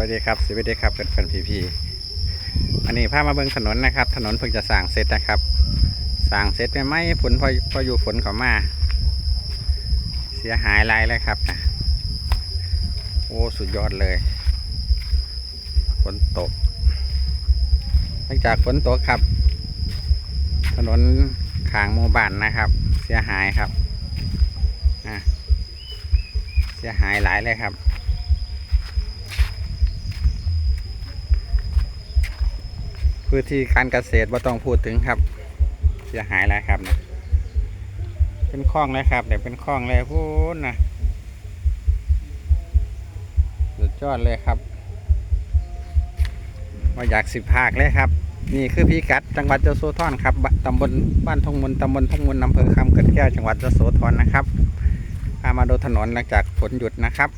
วัสดีครับสวัสดีครับเป็นแฟนพีพีอันนี้พามาเบิ่งถนนนะครับ ถนนเพิ่งจะสร้างเสร็จนะครับสร้างเสร็จไปไหมฝนพอพออยู่ฝนเขามา เสียหายหลายเลยครับนะโอ้สุดยอดเลยฝนตกหลังจากฝนตกครับ ถนนขางหมู่บ้านนะครับ เสียหายครับอะเสียหายหลายเลยครับ พื้นที่การเกษตรบ่ต้องพูดถึงครับ เสียหายแล้วครับเนี่ยเป็นคลองเลยครับเดี๋ยวเป็นคลองเลยพูดนะสุดยอดเลยครับมาอยากสิบภาคเลยครับ นี่คือพี่กัดจังหวัดยโสธรครับตำบลบ้านทงมนตำบลทงมนอำเภอคำเกิดแก้วจังหวัดยโสธรนะครับพามาดูถนนหลังจากฝนหยุดนะครับ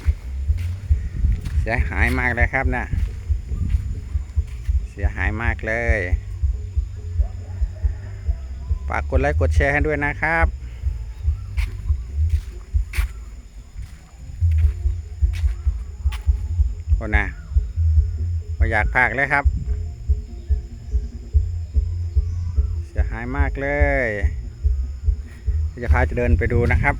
เสียหายมากเลยครับนะ สียหายมากเลยฝากกดไลค์กดแชร์ให้ด้วยนะครับคนนะมาอยากพากเลยครับ เสียหายมากเลยจะพาจะเดินไปดูนะครับ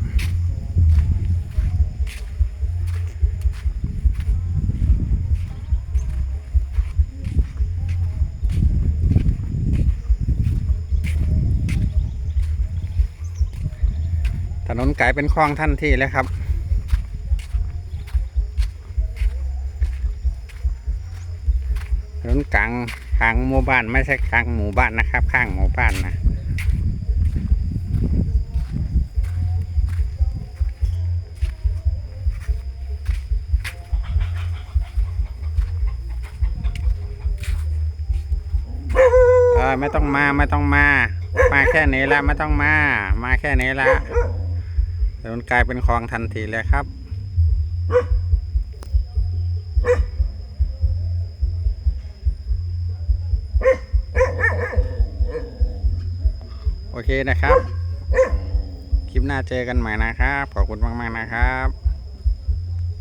ถนนกลายเป็นคลองทันทีเลยครับ ถนนกลางข้างหมู่บ้านไม่ใช่กลางหมู่บ้านนะครับ ข้างหมู่บ้านนะไม่ต้องมาไม่ต้องมา มาแค่นี้ละไม่ต้องมา มาแค่นี้ละ มันกลายเป็นคลองทันทีเลยครับ โอเคนะครับ คลิปหน้าเจอกันใหม่นะครับ ขอบคุณมาก ๆ นะครับ